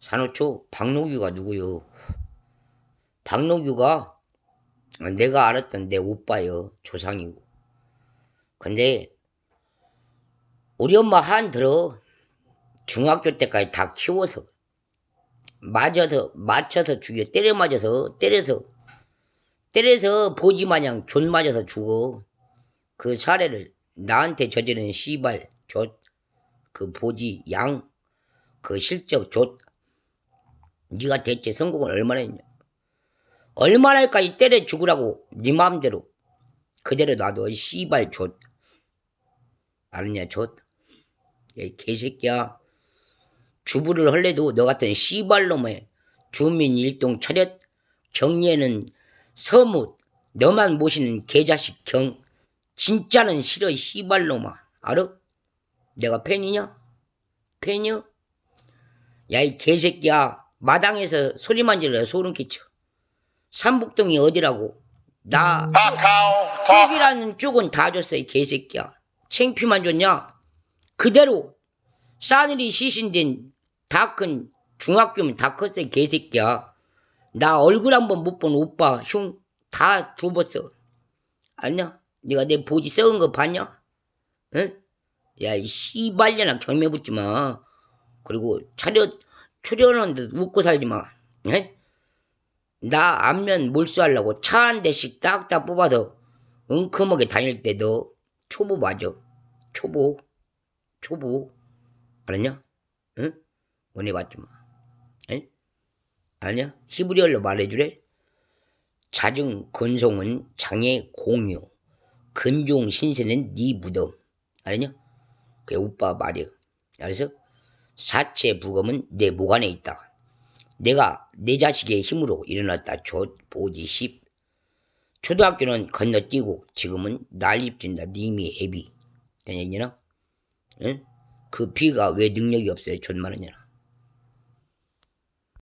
산호초 박노규가 누구요? 박노규가 내가 알았던 내 오빠요 조상이고. 근데 우리 엄마 한 들어 중학교 때까지 다 키워서 맞아서 맞춰서 죽여 때려 맞아서 때려서 때려서 보지 마냥 존 맞아서 죽어 그 사례를 나한테 저지른 씨발 좆그 보지 양 그 실적 좆 네가 대체 성공을 얼마나 했냐? 얼마나까지 때려 죽으라고 네 마음대로 그대로 놔둬 씨발 좆 알았냐 좆이 개새끼야. 주부를 할래도 너 같은 씨발놈의 주민 일동 차렷 경례는 서무 너만 모시는 개자식 경. 진짜는 싫어 씨발놈아. 알아? 내가 팬이냐? 팬이야? 야이 개새끼야 마당에서 소리만 질러 소름 끼쳐. 삼북동이 어디라고? 나. 쪽이라는 쪽은 다 줬어 이 개새끼야. 챙피만 줬냐? 그대로. 싸늘이 시신된 다 큰 중학교면 다 컸어 이 개새끼야. 나 얼굴 한번 못 본 오빠 흉 다 줘봤어. 아냐? 네가 내 보지 썩은 거 봤냐? 응? 야이 씨발년아 경매 붙지 마. 그리고 차려 출연하는데 웃고 살지 마 에? 나 안면 몰수하려고 차 한 대씩 딱딱 뽑아서 엉큼하게 다닐 때너 초보 맞아. 초보. 초보. 알았냐? 응? 원해 봤지 마. 에? 아니야? 히브리어로 말해주래? 자증 근송은 장애 공유. 근종 신세는 네 무덤. 알았냐? 그게 오빠 말이야. 알았어? 사체 부검은 내목 안에 있다. 내가 내 자식의 힘으로 일어났다. 조, 보지, 십. 초등학교는 건너뛰고 지금은 난립진다. 님이? 응? 그 비가 왜 능력이 없어요? 존말하냐나.